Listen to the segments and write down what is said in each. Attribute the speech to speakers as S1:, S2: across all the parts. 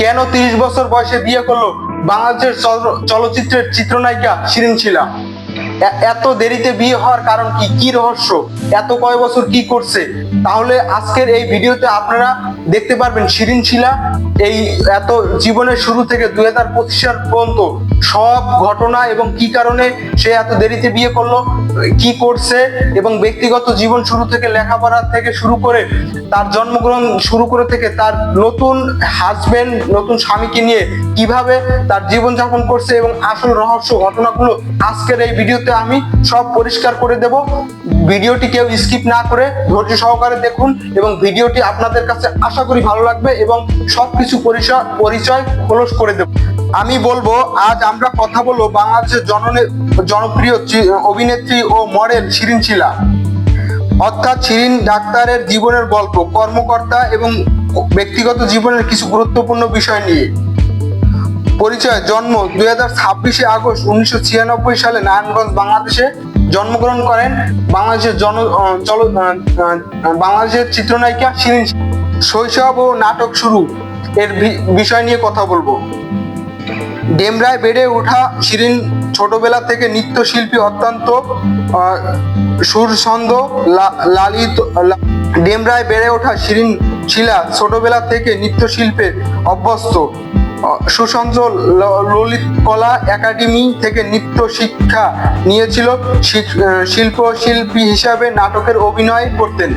S1: কেন তিরিশ বছর বয়সে বিয়ে করল? বাংলাদেশের চলচ্চিত্রের চিত্রনায়িকা শিরিন শিলা। এত দেরিতে বিয়ে হওয়ার কারণ কি? কি রহস্য? এত কয় বছর কি করছে? তাহলে আজকের এই ভিডিওতে আপনারা দেখতে পারবেন শিরিন শিলা এই এত জীবনের শুরু থেকে দুই হাজার পঁচিশ সাল পর্যন্ত সব ঘটনা এবং কি কারণে সে এত দেরিতে বিয়ে করল, কি করছে এবং ব্যক্তিগত জীবন শুরু থেকে লেখাপড়া থেকে শুরু করে তার জন্মগ্রহণ শুরু করে থেকে তার নতুন হাজবেন্ড নতুন স্বামীকে নিয়ে কীভাবে তার জীবনযাপন করছে এবং আসল রহস্য ঘটনাগুলো আজকের এই ভিডিওতে আমি সব পরিষ্কার করে দেব। ভিডিওটি কেউ স্কিপ না করে ধৈর্য সহকারে দেখুন এবং ভিডিওটি আপনাদের কাছে আশা করি ভালো লাগবে এবং সবকিছু পরিচয় পরিচয় খোলস করে দেব। আমি বলব, আজ আমরা কথা বলব বাংলাদেশের জননে, জনপ্রিয় অভিনেত্রী ও মডেল শিরিন শিলা। অর্থাৎ শিরিন ডাক্তারের জীবনের গল্প, কর্মকর্তা এবং ব্যক্তিগত জীবনের কিছু গুরুত্বপূর্ণ বিষয় নিয়ে। পরিচয়, জন্ম দুই হাজার ছাব্বিশে আগস্ট উনিশশো ছিয়ানব্বই সালে নারায়ণগঞ্জ, বাংলাদেশে জন্মগ্রহণ করেন। বাংলাদেশের জন চল বাংলাদেশের চিত্রনায়িকা শিরিন শৈশব ও নাটক শুরু। এর বিষয় নিয়ে কথা বলব। ডেমরায় বেড়ে ওঠা শিরিন ছোটবেলা থেকে নৃত্যশিল্পী অত্যন্ত সুরছন্দ লালিত ডেমরায় বেড়ে ওঠা শিরিন শিলা ছোটবেলা থেকে নৃত্যশিল্পে অভ্যস্ত। সুসঞ্জ ললিত কলা একাডেমি থেকে নৃত্য শিক্ষা নিয়েছিল। আহ, শিল্পশিল্পী হিসাবে নাটকের অভিনয় করতেন।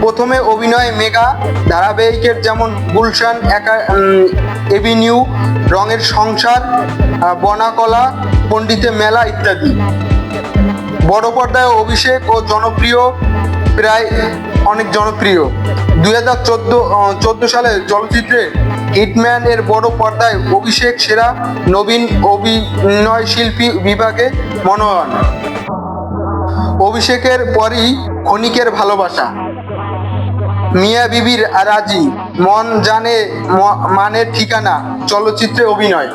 S1: প্রথমে অভিনয় মেগা ধারাবাহিকের যেমন গুলশান এভিনিউ রঙের সংসার বনাকলা পণ্ডিতে মেলা ইত্যাদি। বড় পর্দায় অভিষেক ও জনপ্রিয় প্রায় অনেক জনপ্রিয়। দুই হাজার চোদ্দ সালে চলচ্চিত্রে হিটম্যান এর বড় পর্দায় অভিষেক সেরা নবীন অভিনয় শিল্পী বিভাগে মনোনয়ন। অভিষেকের পরই ক্ষণিকের ভালোবাসা। মিয়া বিবির রাজি, মন জানে মানের ঠিকানা, চলচ্চিত্রে অভিনয়।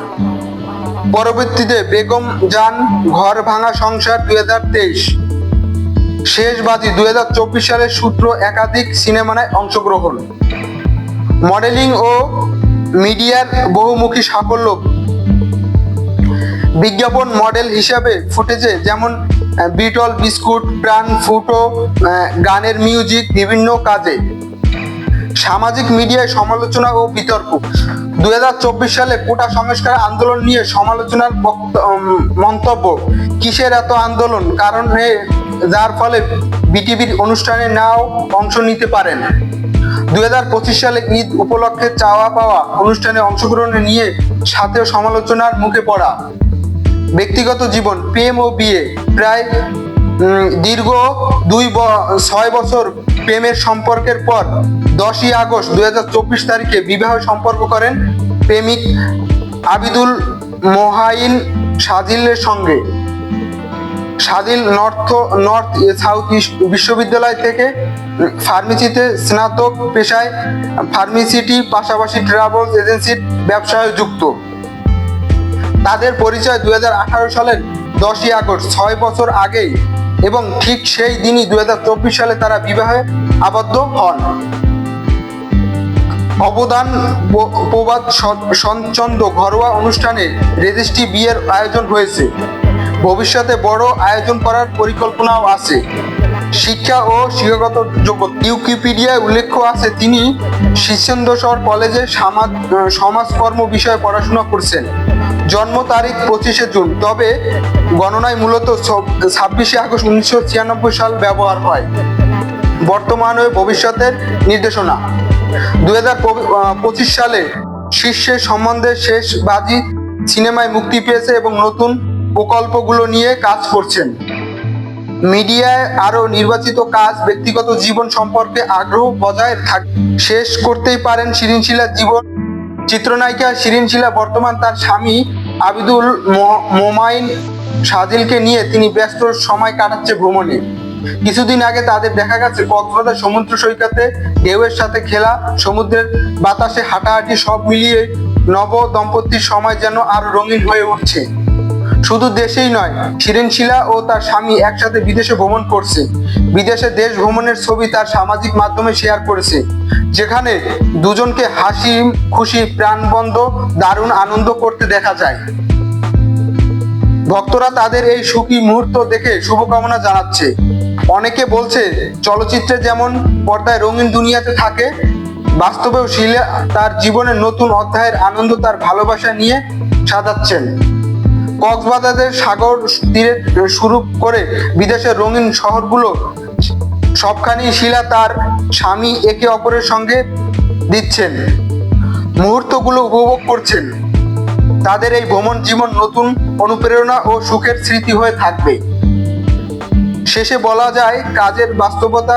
S1: পরবর্তীতে বেগম জান, ঘর ভাঙা সংসার দুই হাজার তেইশ। দুই হাজার চব্বিশ সালের সূত্র একাধিক সিনেমায় অংশগ্রহণ। মডেলিং ও মিডিয়ার বহুমুখী সাফল্য। বিজ্ঞাপন মডেল হিসাবে ফুটেছে যেমন বিটল বিস্কুট, প্রাণ ফুটো গানের মিউজিক, বিভিন্ন কাজে। সামাজিক মিডিয়ায় সমালোচনা ও বিতর্ক। দুই হাজার চব্বিশ সালে কোটা সংস্কার আন্দোলন নিয়ে সমালোচনার মন্তব্য, কিসের এত আন্দোলন? কারণে যার ফলে বিটিভির অনুষ্ঠানে নাও অংশ নিতে পারেন। দু হাজার পঁচিশ সালে ঈদ উপলক্ষে চাওয়া পাওয়া অনুষ্ঠানে অংশগ্রহণে নিয়ে সাথেও সমালোচনার মুখে পড়া। ব্যক্তিগত জীবন, প্রেম ও বিয়ে প্রায় দীর্ঘ দুই ছয় বছর প্রেমের সম্পর্কের পর দশই আগস্ট দুই হাজার চব্বিশ তারিখে বিবাহ সম্পর্ক করেন প্রেমিক আবিদুল মোহাইন সাজিলের সঙ্গে। সাদিল নর্থ নর্থ সাউথ বিশ্ববিদ্যালয় থেকে ফার্মেসিতে স্নাতক পেশায় ফার্মেসিটি পাশাপাশি ট্রাভেল এজেন্সির ব্যবসায় যুক্ত। তাদের পরিচয় দু হাজার আঠারো সালের দশই আগস্ট, ছয় বছর আগেই এবং ঠিক সেই দিনই দুই হাজার চব্বিশ সালে তারা বিবাহে আবদ্ধ হন। অবদান প্রবাদ সঞ্চন্দ ঘরোয়া অনুষ্ঠানে রেজিস্ট্রি বিয়ের আয়োজন হয়েছে। ভবিষ্যতে বড় আয়োজন করার পরিকল্পনাও আছে। শিক্ষা ও শিক্ষাগত যোগ্যতা ইউকিপিডিয়ায় উল্লেখ আছে, তিনি শিষ্যেন্দ্রসর কলেজে সমাজ, সমাজকর্ম বিষয়ে পড়াশোনা করছেন। জন্ম তারিখ পঁচিশে জুন, তবে গণনায় মূলত ছাব্বিশে আগস্ট উনিশশো ছিয়ানব্বই সাল ব্যবহার হয়। বর্তমান ও ভবিষ্যতের নির্দেশনা। হাজার পঁচিশ সালে শীর্ষের সম্বন্ধে শেষ বাজি সিনেমায় মুক্তি পেয়েছে এবং নতুন প্রকল্পগুলো নিয়ে কাজ করছেন। মিডিয়ায় আরও নির্বাচিত কাজ, ব্যক্তিগত জীবন সম্পর্কে আগ্রহ বজায় থাক শেষ করতেই পারেন শিরিনশিলার জীবন। চিত্রনায়িকা শিরিনশিলা বর্তমান তার স্বামী আবিদুল মোমাইন সাদিলকে নিয়ে তিনি ব্যস্ত সময় কাটাচ্ছে ভ্রমণে। কিছুদিন আগে তাদের দেখা গেছে কক্সবাজার সমুদ্র সৈকতে, ঢেউয়ের সাথে খেলা, সমুদ্রের বাতাসে হাঁটাহাঁটি সব মিলিয়ে নব দম্পতির সময় যেন আরও রঙিন হয়ে উঠছে। শুধু দেশেই নয় শিরিনশিলা ও তার স্বামী একসাথে বিদেশে ভ্রমণ করছে। বিদেশে দেশ ভ্রমণের ছবি তার সামাজিক মাধ্যমে শেয়ার করেছে, যেখানে দুজনকে হাসি, খুশি প্রাণবন্ধ দারুণ আনন্দ করতে দেখা যায়। ভক্তরা তাদের এই সুখী মুহূর্ত দেখে শুভকামনা জানাচ্ছে। অনেকে বলছে, চলচ্চিত্রে যেমন পর্দায় রঙিন দুনিয়াতে থাকে, বাস্তবেও শিলা তার জীবনের নতুন অধ্যায়ের আনন্দ তার ভালোবাসা নিয়ে সাজাচ্ছেন। কক্সবাজারের সাগর তীরে শুরু করে বিদেশের রঙিন শহরগুলো, সবখানি শিলা তার স্বামী একে অপরের সঙ্গে দিচ্ছেন। মুহূর্তগুলো উপভোগ করছেন। তাদের এই ভ্রমণ জীবন নতুন অনুপ্রেরণা ও সুখের স্মৃতি হয়ে থাকবে। শেষে বলা যায়, কাজের বাস্তবতা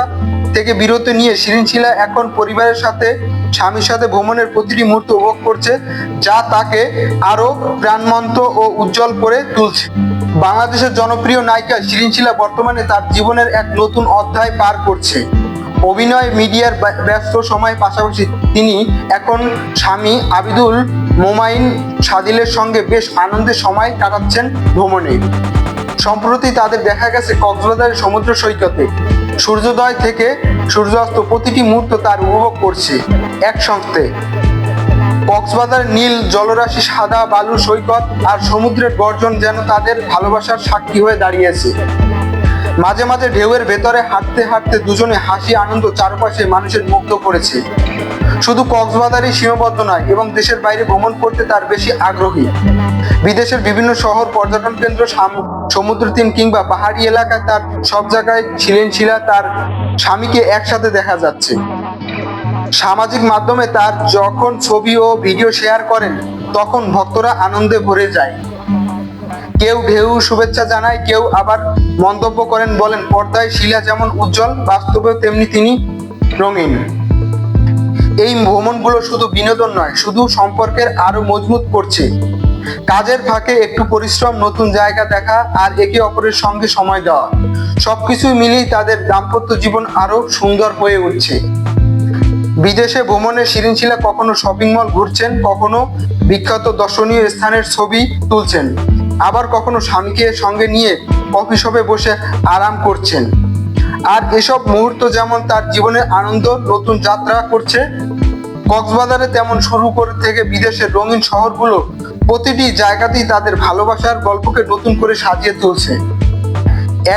S1: থেকে বিরত নিয়ে শিরিনশিলা এখন পরিবারের সাথে স্বামীর সাথে ভ্রমণের প্রতিটি মুহূর্ত উপভোগ করছে, যা তাকে আরও প্রাণমন্ত ও উজ্জ্বল করে তুলছে। বাংলাদেশের জনপ্রিয় নায়িকা শিরিনশিলা বর্তমানে তার জীবনের এক নতুন অধ্যায় পার করছে। অভিনয়, মিডিয়ার ব্য- ব্যস্ত সময় পাশাপাশি তিনি এখন স্বামী আবিদুল মোমাইন সাদিলের সঙ্গে বেশ আনন্দের সময় কাটাচ্ছেন ভ্রমণে। সম্প্রতি তাদের দেখা গেছে কক্সবাজারের সমুদ্র সৈকতে। সূর্যোদয় থেকে সূর্যাস্ত প্রতিটি মুহূর্ত তার উপভোগ করছে একসঙ্গে কক্সবাজার নীল জলরাশি সাদা বালু সৈকত আর সমুদ্রের গর্জন যেন তাদের ভালোবাসার সাক্ষী হয়ে দাঁড়িয়েছে। মাঝে মাঝে ঢেউয়ের ভেতরে হাঁটতে হাঁটতে দুজনে হাসি আনন্দ চারপাশে মানুষের মুগ্ধ করেছে। শুধু কক্সবাজারই সীমাবদ্ধ নয়, এবং দেশের বাইরে ভ্রমণ করতে তার বেশি আগ্রহী। বিদেশের বিভিন্ন শহর, পর্যটন কেন্দ্র, সাম- সমুদ্র তীর কিংবা পাহাড়ি এলাকায় তার সব জায়গায় ছিলেন শিলা, তার স্বামীকে একসাথে দেখা যাচ্ছে। সামাজিক মাধ্যমে তার যখন ছবি ও ভিডিও শেয়ার করেন, তখন ভক্তরা আনন্দে ভরে যায়। কেউ ঢেউ শুভেচ্ছা জানায়, কেউ আবার মন্তব্য করেন, বলেন, পর্দায় শিলা যেমন উজ্জ্বল, বাস্তবেও তেমনি তিনি রঙিন। এই ভ্রমণগুলো শুধু বিনোদন নয়, শুধু সম্পর্কের আরও মজবুত করছে। কাজের ফাঁকে একটু পরিশ্রম, নতুন জায়গা দেখা আর একে অপরের সঙ্গে সময় দেওয়া। সবকিছু মিলিয়ে তাদের দাম্পত্য জীবন আরও সুন্দর হয়ে উঠছে। বিদেশে ভ্রমণে শিরিনশিলা কখনো শপিং মল ঘুরছেন, কখনো বিখ্যাত দর্শনীয় স্থানের ছবি তুলছেন, আবার কখনো স্বামীকে সঙ্গে নিয়ে কফি শপে বসে আরাম করছেন। আর এসব মুহূর্ত যেমন তার জীবনের আনন্দ, নতুন যাত্রা করছে, কক্সবাজারে তেমন শুরু করে থেকে বিদেশের রঙিন শহরগুলো প্রতিটি জায়গাতেই তাদের ভালোবাসার গল্পকে নতুন করে সাজিয়ে তুলছে।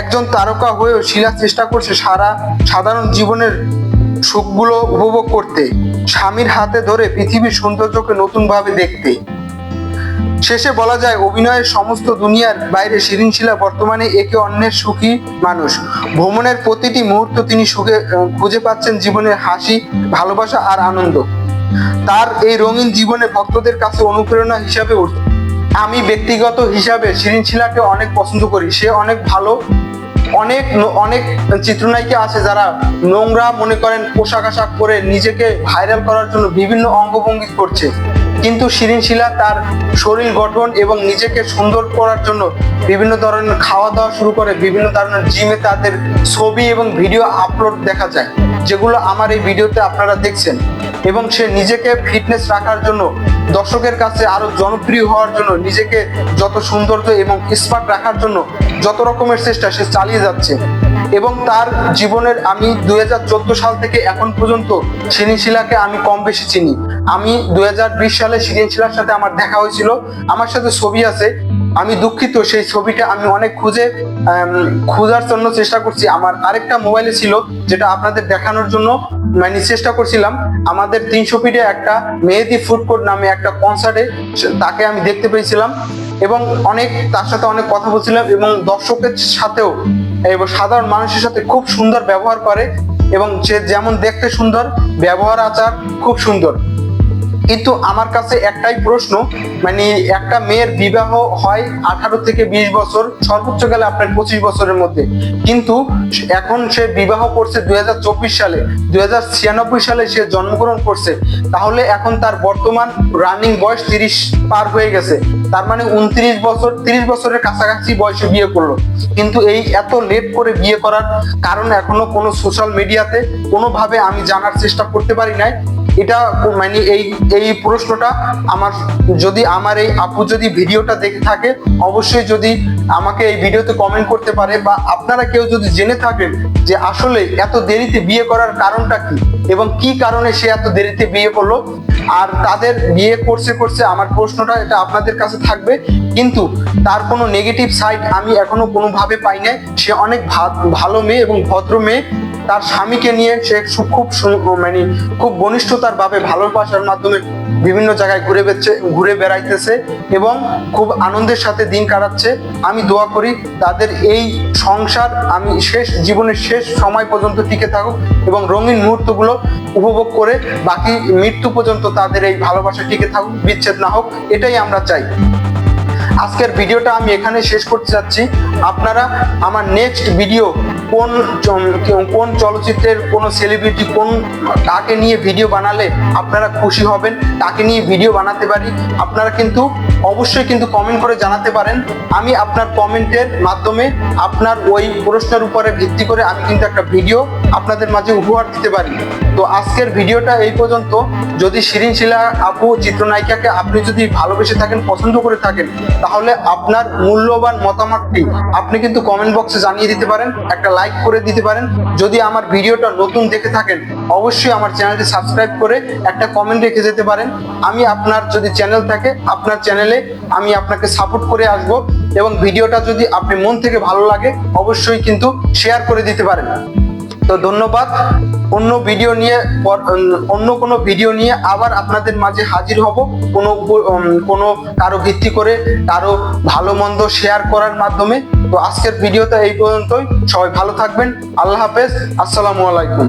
S1: একজন তারকা হয়েও শিলা চেষ্টা করছে সারা সাধারণ জীবনের সুখগুলো উপভোগ করতে, স্বামীর হাতে ধরে পৃথিবীর সৌন্দর্যকে নতুনভাবে দেখতে। শেষে বলা যায়, অভিনয়ের সমস্ত দুনিয়ার বাইরে শিরিনশিলা বর্তমানে একে অন্যের সুখী মানুষ। ভ্রমণের প্রতিটি মুহূর্ত তিনি সুখে খুঁজে পাচ্ছেন জীবনের হাসি, ভালোবাসা আর আনন্দ। তার এই রঙিন জীবনে ভক্তদের কাছে অনুপ্রেরণা হিসাবে উঠ। আমি ব্যক্তিগত হিসাবে শিরিনশিলাকে অনেক পছন্দ করি। সে অনেক ভালো, অনেক অনেক চিত্রনায়িকা আছে যারা নোংরা মনে করেন পোশাক আশাক পরে নিজেকে ভাইরাল করার জন্য বিভিন্ন অঙ্গভঙ্গি করছে। কিন্তু শিরিনশিলা তার শরীর গঠন এবং নিজেকে সুন্দর করার জন্য বিভিন্ন ধরনের খাওয়া দাওয়া শুরু করে, বিভিন্ন ধরনের জিমে তাদের ছবি এবং ভিডিও আপলোড দেখা যায়, যেগুলো আমার এই ভিডিওতে আপনারা দেখছেন। এবং সে নিজেকে ফিটনেস রাখার জন্য, দর্শকের কাছে আরও জনপ্রিয় হওয়ার জন্য, নিজেকে যত সৌন্দর্য এবং স্মার্ট রাখার জন্য যত রকমের চেষ্টা সে চালিয়ে যাচ্ছে। এবং তার জীবনের আমি দুই হাজার চোদ্দ সাল থেকে এখন পর্যন্ত শিরিনশিলাকে আমি কম বেশি চিনি। আমি দুই হাজার বিশ সালে শিরিনশিলার সাথে আমার দেখা হয়েছিল। আমার সাথে ছবি আছে। আমি দুঃখিত, সেই ছবিটা আমি অনেক খুঁজে খোঁজার জন্য চেষ্টা করছি। আমার আরেকটা মোবাইলে ছিল, যেটা আপনাদের দেখানোর জন্য মানে চেষ্টা করছিলাম। আমাদের তিনশো ফিটে একটা মেহেদি ফুড কোর্ট নামে একটা কনসার্টে তাকে আমি দেখতে পেয়েছিলাম। এবং অনেক তার সাথে অনেক কথা বলছিলাম এবং দর্শকের সাথেও এবং সাধারণ মানুষের সাথে খুব সুন্দর ব্যবহার করে এবং সে যেমন দেখতে সুন্দর, ব্যবহার আচার খুব সুন্দর। কিন্তু আমার কাছে একটাই প্রশ্ন মানে একটা মেয়ের বিবাহ হয় আঠারো থেকে বিশ বছর, সর্বোচ্চ গেলে আপনার পঁচিশ বছরের মধ্যে। কিন্তু এখন সে বিবাহ করছে দুই সালে দুই সালে সে জন্মগ্রহণ করছে। তাহলে এখন তার বর্তমান রানিং বয়স তিরিশ পার হয়ে গেছে। তার মানে উনত্রিশ বছর, তিরিশ বছরের কাছাকাছি বয়সে বিয়ে করল। কিন্তু এই এত লেট করে বিয়ে করার কারণ এখনও কোনো সোশ্যাল মিডিয়াতে কোনোভাবে আমি জানার চেষ্টা করতে পারি নাই। এটা মানে এই এই প্রশ্নটা আমার, যদি আমার এই আপু যদি ভিডিওটা দেখে থাকে, অবশ্যই যদি আমাকে এই ভিডিওতে কমেন্ট করতে পারে বা আপনারা কেউ যদি জেনে থাকেন যে আসলে এত দেরিতে বিয়ে করার কারণটা কি এবং কি কারণে সে এত দেরিতে বিয়ে করল, আর তাদের বিয়ে করছে করছে আমার প্রশ্নটা এটা আপনাদের কাছে থাকবে, কিন্তু তার কোনো নেগেটিভ সাইড আমি এখনও কোনোভাবে পাই নাই। সে অনেক ভালো মেয়ে এবং ভদ্র মেয়ে তার স্বামীকে নিয়ে সে খুব মানে খুব ঘনিষ্ঠতার ভাবে ভালোবাসার মাধ্যমে বিভিন্ন জায়গায় ঘুরে বেড়ছে ঘুরে বেড়াইতেছে এবং খুব আনন্দের সাথে দিন কাটাচ্ছে। আমি দোয়া করি তাদের এই সংসার আমি শেষ জীবনের শেষ সময় পর্যন্ত টিকে থাকুক এবং রঙিন মুহূর্তগুলো উপভোগ করে বাকি মৃত্যু পর্যন্ত তাদের এই ভালোবাসা টিকে থাকুক, বিচ্ছেদ না হোক, এটাই আমরা চাই। আজকের ভিডিওটা আমি এখানে শেষ করতে চাচ্ছি আপনারা আমার নেক্সট ভিডিও কোন কোন চলচ্চিত্রের কোন সেলিব্রিটি কোন কাকে নিয়ে ভিডিও বানালে আপনারা খুশি হবেন, তাকে নিয়ে ভিডিও বানাতে পারি। আপনারা কিন্তু অবশ্যই কিন্তু কমেন্ট করে জানাতে পারেন। আমি আপনার কমেন্টের মাধ্যমে আপনার ওই প্রশ্নের উপরে ভিত্তি করে আমি কিন্তু একটা ভিডিও আপনাদের মাঝে উপহার দিতে পারি। তো আজকের ভিডিওটা এই পর্যন্ত। যদি শিরিন শিলা আপু, চিত্রনায়িকাকে আপনি যদি ভালোবেসে থাকেন, পছন্দ করে থাকেন তাহলে আপনার মূল্যবান মতামতটি আপনি কিন্তু কমেন্ট বক্সে জানিয়ে দিতে পারেন, একটা লাইক করে দিতে পারেন। যদি আমার ভিডিওটা নতুন দেখে থাকেন, অবশ্যই আমার চ্যানেলটি সাবস্ক্রাইব করে একটা কমেন্ট রেখে যেতে পারেন। আমি আপনার যদি চ্যানেল থাকে, আপনার চ্যানেলে আমি আপনাকে সাপোর্ট করে আসব এবং ভিডিওটা যদি আপনি মন থেকে ভালো লাগে, অবশ্যই কিন্তু শেয়ার করে দিতে পারেন। তো ধন্যবাদ। অন্য ভিডিও নিয়ে অন্য কোনো ভিডিও নিয়ে আবার আপনাদের মাঝে হাজির হব। কোনো কোনো কারও ভিত্তি করে, কারও ভালো মন্দ শেয়ার করার মাধ্যমে। তো আজকের ভিডিওটা এই পর্যন্তই। সবাই ভালো থাকবেন। আল্লাহ হাফেজ। আসসালামু আলাইকুম।